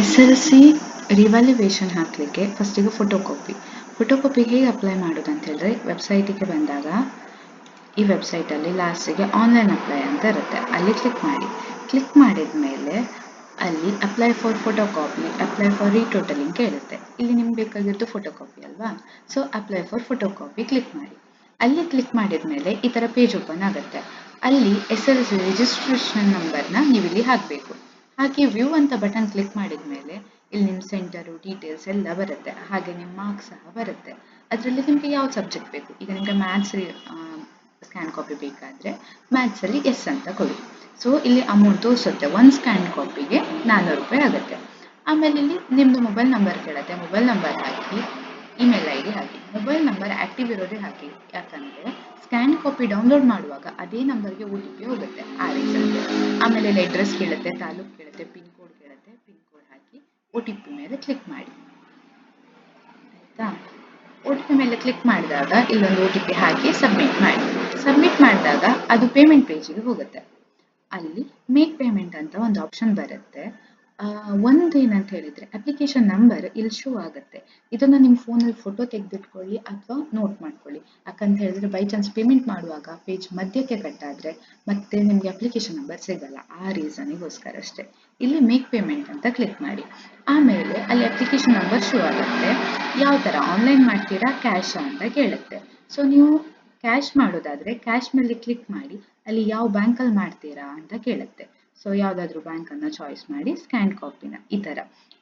S L C ರಿವ್ಯಾಲ್ಯುವೇಷನ್ ಹಾಕಲಿಕ್ಕೆ ಫಸ್ಟಿಗೆ photo copy photo ಕಾಪಿಗೆ ಹೇಗೆ ಅಪ್ಲೈ ಮಾಡೋದು ಅಂತ ಹೇಳಿದ್ರೆ ವೆಬ್ಸೈಟಿಗೆ ಬಂದಾಗ ಈ ವೆಬ್ಸೈಟಲ್ಲಿ ಲಾಸ್ಟಿಗೆ ಆನ್ಲೈನ್ ಅಪ್ಲೈ ಅಂತ ಇರುತ್ತೆ. ಅಲ್ಲಿ ಕ್ಲಿಕ್ ಮಾಡಿ. ಕ್ಲಿಕ್ ಮಾಡಿದ ಮೇಲೆ ಅಲ್ಲಿ apply for photo copy apply for retotaling ಕೇಳುತ್ತೆ ಇಲ್ಲಿ ನಿಮ್ಗೆ ಬೇಕಾಗಿರೋದು ಫೋಟೋ ಕಾಪಿ ಅಲ್ವಾ? So apply for photo copy click ಮಾಡಿ. ಅಲ್ಲಿ ಕ್ಲಿಕ್ ಮಾಡಿದ ಮೇಲೆ ಈ ಥರ ಪೇಜ್ ಓಪನ್ ಆಗುತ್ತೆ. ಅಲ್ಲಿ ಎಸ್ ಎಲ್ ಸಿ ರಿಜಿಸ್ಟ್ರೇಷನ್ ನಂಬರ್ನ ನೀವಿಲ್ಲಿ ಹಾಕಬೇಕು. ಹಾಗೆ ವ್ಯೂ ಅಂತ ಬಟನ್ ಕ್ಲಿಕ್ ಮಾಡಿದ ಮೇಲೆ ಇಲ್ಲಿ ನಿಮ್ಮ ಸೆಂಟರು, ಡೀಟೇಲ್ಸ್ ಎಲ್ಲ ಬರುತ್ತೆ. ಹಾಗೆ ನಿಮ್ಮ ಮಾರ್ಕ್ಸ್ ಸಹ ಬರುತ್ತೆ. ಅದರಲ್ಲಿ ನಿಮಗೆ ಯಾವ ಸಬ್ಜೆಕ್ಟ್ ಬೇಕು? ಈಗ ನಿಮಗೆ ಮ್ಯಾಥ್ಸ್ ಸ್ಕ್ಯಾನ್ ಕಾಪಿ ಬೇಕಾದರೆ ಮ್ಯಾಥ್ಸಲ್ಲಿ ಎಸ್ ಅಂತ ಕೊಡಿ. ಸೊ ಇಲ್ಲಿ ಅಮೌಂಟ್ ತೋರಿಸುತ್ತೆ. ಒಂದು ಸ್ಕ್ಯಾನ್ ಕಾಪಿಗೆ ನಾನ್ನೂರು ರೂಪಾಯಿ ಆಗುತ್ತೆ. ಆಮೇಲೆ ಇಲ್ಲಿ ನಿಮ್ಮದು ಮೊಬೈಲ್ ನಂಬರ್ ಕೇಳುತ್ತೆ. ಮೊಬೈಲ್ ನಂಬರ್ ಹಾಕಿ, ಇಮೇಲ್ ಐ ಡಿ ಹಾಕಿ. ಮೊಬೈಲ್ ನಂಬರ್ ಆ್ಯಕ್ಟಿವ್ ಇರೋದೇ ಹಾಕಿ. ಯಾಕಂದರೆ ಸ್ಕ್ಯಾನ್ ಕಾಪಿ ಡೌನ್ಲೋಡ್ ಮಾಡುವಾಗ ಅದೇ ನಂಬರ್ಗೆ ಒ ಟಿ ಹೋಗುತ್ತೆ. ಆ ರೀಸನ್ಗೆ ಆಮೇಲೆ ಅಡ್ರೆಸ್ ಕೇಳುತ್ತೆ, ತಾಲೂಕು ಕೇಳುತ್ತೆ ಪಿನ್ ಕೋಡ್ ಕೇಳುತ್ತೆ ಪಿನ್ ಕೋಡ್ ಹಾಕಿ ಒ ಟಿ ಪಿ ಮೇಲೆ ಕ್ಲಿಕ್ ಮಾಡಿ. ಆಯ್ತಾ? ಒ ಟಿ ಪಿ ಮೇಲೆ ಕ್ಲಿಕ್ ಮಾಡಿದಾಗ ಇಲ್ಲೊಂದು ಒ ಟಿ ಪಿ ಹಾಕಿ ಸಬ್ಮಿಟ್ ಮಾಡಿ. ಸಬ್ಮಿಟ್ ಮಾಡಿದಾಗ ಅದು ಪೇಮೆಂಟ್ ಪೇಜಿಗೆ ಹೋಗುತ್ತೆ. ಅಲ್ಲಿ ಮೇಕ್ ಪೇಮೆಂಟ್ ಅಂತ ಒಂದು ಆಪ್ಷನ್ ಬರುತ್ತೆ. ಒಂದು ಏನಂತ ಹೇಳಿದ್ರೆ ಅಪ್ಲಿಕೇಶನ್ ನಂಬರ್ ಇಲ್ಲಿ ಶೋ ಆಗುತ್ತೆ. ಇದನ್ನ ನಿಮ್ಮ ಫೋನಲ್ಲಿ ಫೋಟೋ ತೆಗೆದಿಟ್ಕೊಳ್ಳಿ ಅಥವಾ ನೋಟ್ ಮಾಡ್ಕೊಳ್ಳಿ. ಯಾಕಂತ ಹೇಳಿದ್ರೆ ಬೈ ಚಾನ್ಸ್ ಪೇಮೆಂಟ್ ಮಾಡುವಾಗ ಪೇಜ್ ಮಧ್ಯಕ್ಕೆ ಕಟ್ ಆದ್ರೆ ಮತ್ತೆ ನಿಮಗೆ ಅಪ್ಲಿಕೇಶನ್ ನಂಬರ್ ಸಿಗಲ್ಲ. ಆ ರೀಸನಿಗೋಸ್ಕರ ಅಷ್ಟೇ. ಇಲ್ಲಿ ಮೇಕ್ ಪೇಮೆಂಟ್ ಅಂತ ಕ್ಲಿಕ್ ಮಾಡಿ. ಆಮೇಲೆ ಅಲ್ಲಿ ಅಪ್ಲಿಕೇಶನ್ ನಂಬರ್ ಶೋ ಆಗುತ್ತೆ. ಯಾವ ಥರ ಆನ್ಲೈನ್ ಮಾಡ್ತೀರಾ ಕ್ಯಾಶ್ ಅಂತ ಕೇಳುತ್ತೆ. ಸೊ ನೀವು ಕ್ಯಾಶ್ ಮಾಡೋದಾದ್ರೆ ಕ್ಯಾಶ್ ಮೇಲೆ ಕ್ಲಿಕ್ ಮಾಡಿ, ಅಲ್ಲಿ ಯಾವ ಬ್ಯಾಂಕಲ್ಲಿ ಮಾಡ್ತೀರಾ ಅಂತ ಕೇಳುತ್ತೆ. ಸೊ ಯಾವುದಾದ್ರೂ ಬ್ಯಾಂಕನ್ನು ಚಾಯ್ಸ್ ಮಾಡಿ ಸ್ಕ್ಯಾನ್ ಕಾಪಿನ ಈ ಥರ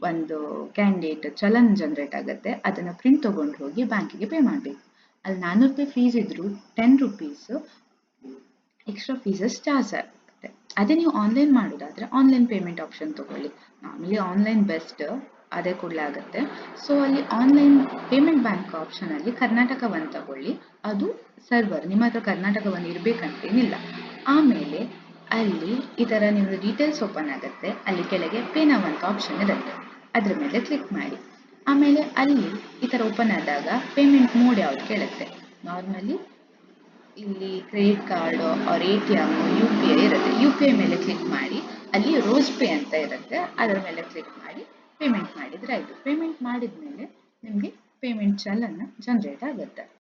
ಒಂದು ಕ್ಯಾಂಡಿಡೇಟ್ ಚಲನ್ ಜನರೇಟ್ ಆಗುತ್ತೆ, ಅದನ್ನ ಪ್ರಿಂಟ್ ತಗೊಂಡು ಹೋಗಿ ಬ್ಯಾಂಕಿಗೆ ಪೇ ಮಾಡಬೇಕು. ಅಲ್ಲಿ ನಾನ್ನೂರು ರೂಪಾಯಿ ಫೀಸ್ ಇದ್ರು ten rupees extra fees charge ಆಗುತ್ತೆ. ಅದೇ ನೀವು ಆನ್ಲೈನ್ ಮಾಡೋದಾದ್ರೆ ಆನ್ಲೈನ್ ಪೇಮೆಂಟ್ ಆಪ್ಷನ್ ತಗೊಳ್ಳಿ. ನಾರ್ಮಲಿ ಆನ್ಲೈನ್ ಬೆಸ್ಟ್ ಅದೇ ಕೂಡಲೇ ಆಗುತ್ತೆ. ಸೊ ಅಲ್ಲಿ ಆನ್ಲೈನ್ ಪೇಮೆಂಟ್ ಬ್ಯಾಂಕ್ ಆಪ್ಷನಲ್ಲಿ ಕರ್ನಾಟಕ ಒನ್ ತಗೊಳ್ಳಿ. ಅದು ಸರ್ವರ್ ನಿಮ್ಮ ಹತ್ರ ಕರ್ನಾಟಕ ಒನ್ ಇರಬೇಕಂತೇನಿಲ್ಲ. ಆಮೇಲೆ ಅಲ್ಲಿ ಈ ಥರ ನಿಮ್ಮದು ಡೀಟೇಲ್ಸ್ ಓಪನ್ ಆಗುತ್ತೆ. ಅಲ್ಲಿ ಕೆಳಗೆ ಪೇ ನಾವ್ ಅಂತ ಆಪ್ಷನ್ ಇರುತ್ತೆ. ಅದ್ರ ಮೇಲೆ ಕ್ಲಿಕ್ ಮಾಡಿ. ಆಮೇಲೆ ಅಲ್ಲಿ ಈ ಥರ ಓಪನ್ ಆದಾಗ ಪೇಮೆಂಟ್ ಮೋಡ್ ಯಾವ್ದು ಕೇಳುತ್ತೆ. ನಾರ್ಮಲಿ ಇಲ್ಲಿ ಕ್ರೆಡಿಟ್ ಕಾರ್ಡು ಅವ್ರ A T M U P I ಇರುತ್ತೆ. ಯು ಪಿ ಐ ಮೇಲೆ ಕ್ಲಿಕ್ ಮಾಡಿ. ಅಲ್ಲಿ ರೋಸ್ ಪೇ ಅಂತ ಇರುತ್ತೆ. ಅದರ ಮೇಲೆ ಕ್ಲಿಕ್ ಮಾಡಿ ಪೇಮೆಂಟ್ ಮಾಡಿದ್ರೆ ಆಯಿತು. ಪೇಮೆಂಟ್ ಮಾಡಿದ ಮೇಲೆ ನಿಮಗೆ ಪೇಮೆಂಟ್ ಚಲನ ಜನ್ರೇಟ್ ಆಗುತ್ತೆ.